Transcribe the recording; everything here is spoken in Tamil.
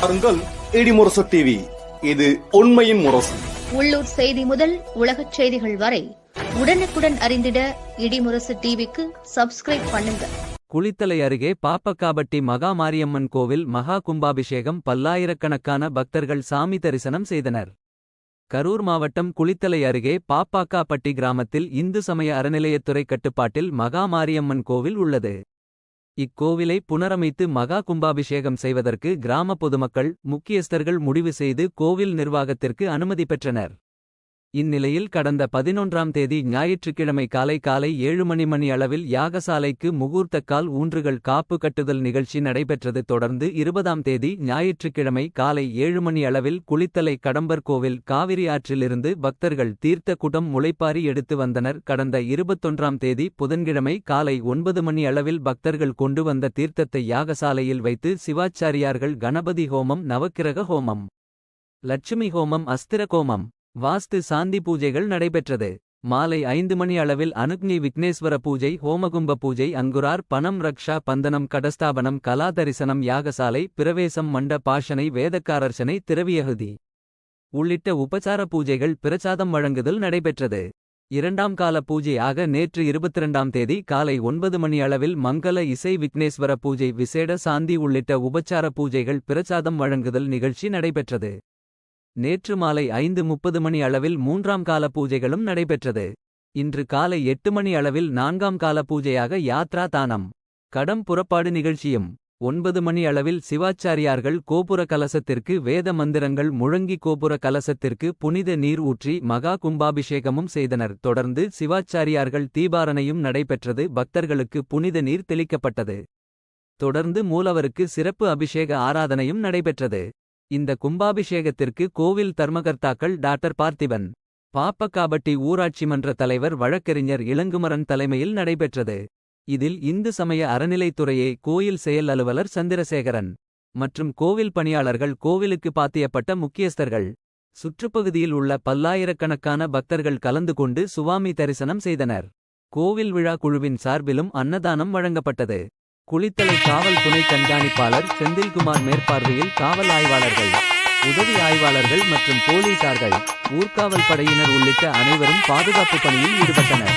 பாருங்கள் இடிமுரசு டிவி இது உண்மையின் முரசு. உள்ளூர் செய்தி முதல் உலகச் செய்திகள் வரை உடனுக்குடன் அறிந்திட இடிமுரசு டிவிக்கு சப்ஸ்கிரைப் பண்ணுங்க. குளித்தலை அருகே பாப்பக்காபட்டி மகா மாரியம்மன் கோவில் மகா கும்பாபிஷேகம் பல்லாயிரக்கணக்கான பக்தர்கள் சாமி தரிசனம் செய்தனர். கரூர் மாவட்டம் குளித்தலை அருகே பாப்பாக்காப்பட்டி கிராமத்தில் இந்து சமய அறநிலையத்துறை கட்டுப்பாட்டில் மகா மாரியம்மன் கோவில் உள்ளது. இக்கோவிலை புனரமைத்து மகா கும்பாபிஷேகம் செய்வதற்கு கிராம பொதுமக்கள் முக்கியஸ்தர்கள் முடிவு செய்து கோவில் நிர்வாகத்திற்கு அனுமதி பெற்றனர். இந்நிலையில் கடந்த பதினொன்றாம் தேதி ஞாயிற்றுக்கிழமை காலை காலை ஏழு மணி மணி அளவில் யாகசாலைக்கு முகூர்த்தக்கால் ஊன்றுகள் காப்பு கட்டுதல் நிகழ்ச்சி நடைபெற்றது. தொடர்ந்து இருபதாம் தேதி ஞாயிற்றுக்கிழமை காலை ஏழு மணி அளவில் குளித்தலை கடம்பர் கோவில் காவிரி ஆற்றிலிருந்து பக்தர்கள் தீர்த்த குடம் முளைப்பாரி எடுத்து வந்தனர். கடந்த இருபத்தொன்றாம் தேதி புதன்கிழமை காலை ஒன்பது மணி அளவில் பக்தர்கள் கொண்டு வந்த தீர்த்தத்தை யாகசாலையில் வைத்து சிவாச்சாரியார்கள் கணபதி ஹோமம் நவக்கிரக ஹோமம் லட்சுமி ஹோமம் அஸ்திர கோமம் வாஸ்து சாந்தி பூஜைகள் நடைபெற்றது. மாலை ஐந்து மணி அளவில் அனுக்னி விக்னேஸ்வர பூஜை ஹோமகும்ப பூஜை அங்குரார் பணம் ரக்ஷா பந்தனம் கடஸ்தாபனம் கலா தரிசனம் யாகசாலை பிரவேசம் மண்ட பாஷனை வேதக்காரர்ச்சனை திரவியகுதி உள்ளிட்ட உபசார பூஜைகள் பிரசாதம் வழங்குதல் நடைபெற்றது. இரண்டாம் கால பூஜையாக நேற்று இருபத்திரண்டாம் தேதி காலை ஒன்பது மணி அளவில் மங்கள இசை விக்னேஸ்வர பூஜை விசேட சாந்தி உள்ளிட்ட உபச்சார பூஜைகள் பிரசாதம் வழங்குதல் நிகழ்ச்சி நடைபெற்றது. நேற்று மாலை ஐந்து முப்பது மணி அளவில் மூன்றாம் கால பூஜைகளும் நடைபெற்றது. இன்று காலை எட்டு மணி அளவில் நான்காம் கால பூஜையாக யாத்ரா தானம் கடம் புறப்பாடு நிகழ்ச்சியும் ஒன்பது மணி அளவில் சிவாச்சாரியார்கள் கோபுர கலசத்திற்கு வேத மந்திரங்கள் முழங்கி கோபுர கலசத்திற்கு புனித நீர் ஊற்றி மகா கும்பாபிஷேகமும் செய்தனர். தொடர்ந்து சிவாச்சாரியார்கள் தீபாரணையும் நடைபெற்றது. பக்தர்களுக்கு புனித நீர் தெளிக்கப்பட்டது. தொடர்ந்து மூலவருக்கு சிறப்பு அபிஷேக ஆராதனையும் நடைபெற்றது. இந்த கும்பாபிஷேகத்திற்கு கோவில் தர்மகர்த்தாக்கள் டாக்டர் பார்த்திபன் பாப்பக்காபட்டி ஊராட்சி மன்ற தலைவர் வழக்கறிஞர் இளங்குமரன் தலைமையில் நடைபெற்றது. இதில் இந்து சமய அறநிலைத்துறையை கோயில் செயல் அலுவலர் சந்திரசேகரன் மற்றும் கோவில் பணியாளர்கள் கோவிலுக்கு பாத்தியப்பட்ட முக்கியஸ்தர்கள். சுற்றுப்பகுதியில் உள்ள பல்லாயிரக்கணக்கான பக்தர்கள் கலந்து கொண்டு சுவாமி தரிசனம் செய்தனர். கோவில் விழா குழுவின் சார்பிலும் அன்னதானம் வழங்கப்பட்டது. குளித்தலை காவல் துணை கண்காணிப்பாளர் செந்தில்குமார் மேற்பார்வையில் காவல் ஆய்வாளர்கள் உதவி ஆய்வாளர்கள் மற்றும் போலீசார்கள் ஊர்காவல் படையினர் உள்ளிட்ட அனைவரும் பாதுகாப்பு பணியில் ஈடுபட்டனர்.